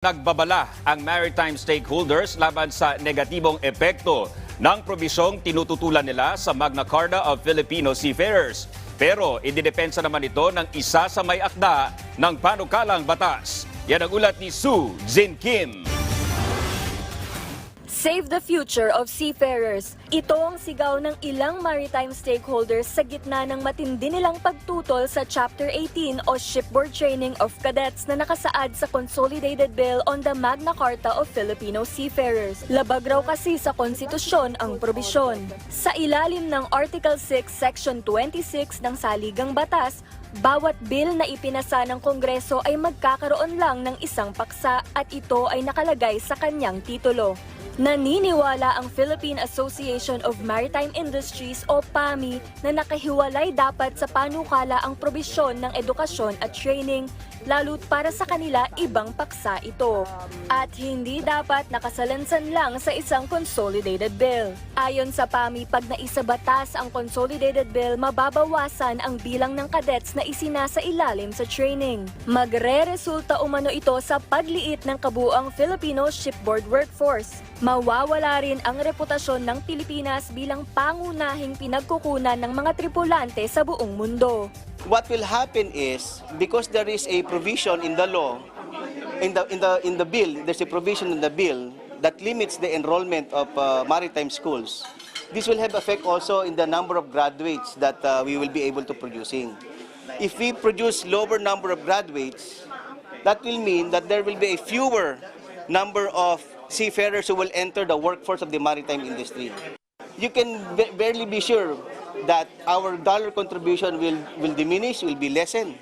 Nagbabala ang maritime stakeholders laban sa negatibong epekto ng probisyong tinututulan nila sa Magna Carta of Filipino Seafarers. Pero ididepensa naman ito ng isa sa may akda ng panukalang batas. Yan ang ulat ni Sue Jin Kim. Save the future of seafarers. Ito ang sigaw ng ilang maritime stakeholders sa gitna ng matindi nilang pagtutol sa Chapter 18 o Shipboard Training of Cadets na nakasaad sa Consolidated Bill on the Magna Carta of Filipino Seafarers. Labag raw kasi sa konstitusyon ang probisyon. Sa ilalim ng Article 6, Section 26 ng Saligang Batas, bawat bill na ipinasa ng Kongreso ay magkakaroon lang ng isang paksa at ito ay nakalagay sa kanyang titulo. Naniniwala ang Philippine Association of Maritime Industries o PAMI na nakahiwalay dapat sa panukala ang probisyon ng edukasyon at training lalo't para sa kanila ibang paksa ito. At hindi dapat nakasalansan lang sa isang consolidated bill. Ayon sa PAMI, pag naisabatas ang consolidated bill, mababawasan ang bilang ng cadets na isinasa ilalim sa training. Magre-resulta umano ito sa pagliit ng kabuang Filipino shipboard workforce. Mawawala rin ang reputasyon ng Pilipinas bilang pangunahing pinagkukunan ng mga tripulante sa buong mundo. what will happen is because there is a provision in the law in the in the in the bill there's a provision in the bill that limits the enrollment of uh, maritime schools this will have effect also in the number of graduates that uh, we will be able to producing if we produce lower number of graduates that will mean that there will be a fewer number of seafarers who will enter the workforce of the maritime industry you can ba- barely be sure that our dollar contribution will, will diminish, will be lessened.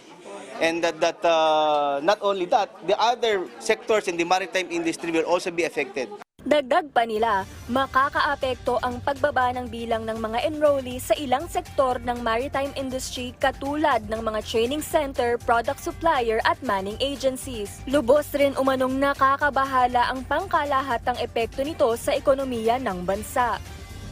And that, that uh, not only that, the other sectors in the maritime industry will also be affected. Dagdag pa nila, makakaapekto ang pagbaba ng bilang ng mga enrollees sa ilang sektor ng maritime industry katulad ng mga training center, product supplier at manning agencies. Lubos rin umanong nakakabahala ang pangkalahatang epekto nito sa ekonomiya ng bansa.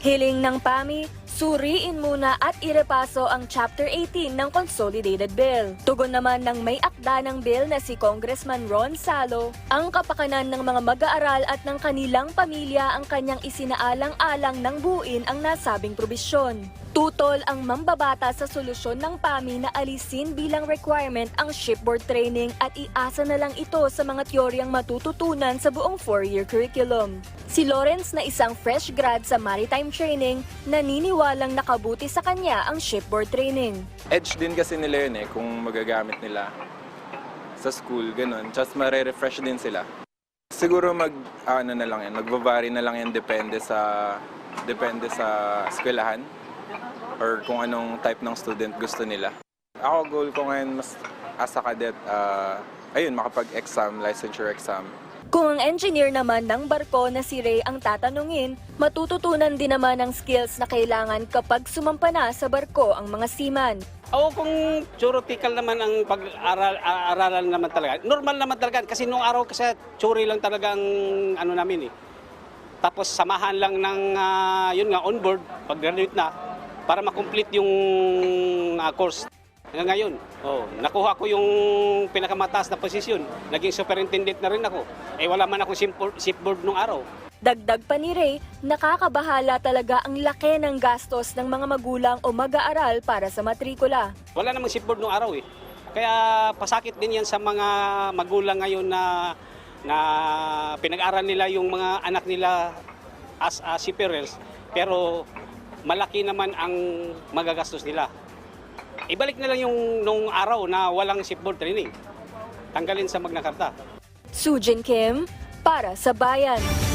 Hiling ng PAMI, suriin muna at irepaso ang Chapter 18 ng Consolidated Bill. Tugon naman ng may akda ng bill na si Congressman Ron Salo, ang kapakanan ng mga mag-aaral at ng kanilang pamilya ang kanyang isinaalang-alang ng buuin ang nasabing probisyon. Tutol ang mambabata sa solusyon ng PAMI na alisin bilang requirement ang shipboard training at iasa na lang ito sa mga teoryang matututunan sa buong four-year curriculum. Si Lawrence na isang fresh grad sa maritime training, naniniwalang nakabuti sa kanya ang shipboard training. edge din kasi nila yun eh, kung magagamit nila sa school, ganun. Just mare-refresh din sila. Siguro mag, ano na lang yan, magbabari na lang yan depende sa, depende sa eskwelahan or kung anong type ng student gusto nila. Ako, goal ko ngayon mas as a cadet, ah, ayun, makapag-exam, licensure exam. Kung ang engineer naman ng barko na si Ray ang tatanungin, matututunan din naman ang skills na kailangan kapag sumampa na sa barko ang mga seaman. Oo, kung theoretical naman ang pag-aralan naman talaga. Normal naman talaga kasi nung araw kasi churi lang talaga ang ano namin eh. Tapos samahan lang ng ah, yun nga on board pag graduate na para ma-complete yung ah, course. Hanggang ngayon, oh, nakuha ko yung pinakamataas na posisyon. Naging superintendent na rin ako. Eh wala man ako shipboard nung araw. Dagdag pa ni Ray, nakakabahala talaga ang laki ng gastos ng mga magulang o mag-aaral para sa matrikula. Wala namang shipboard nung araw eh. Kaya pasakit din yan sa mga magulang ngayon na na pinag-aral nila yung mga anak nila as a seafarers pero malaki naman ang magagastos nila. Ibalik na lang yung nung araw na walang shipboard training. Tanggalin sa Magna Carta. Sujin Kim, para sa Bayan.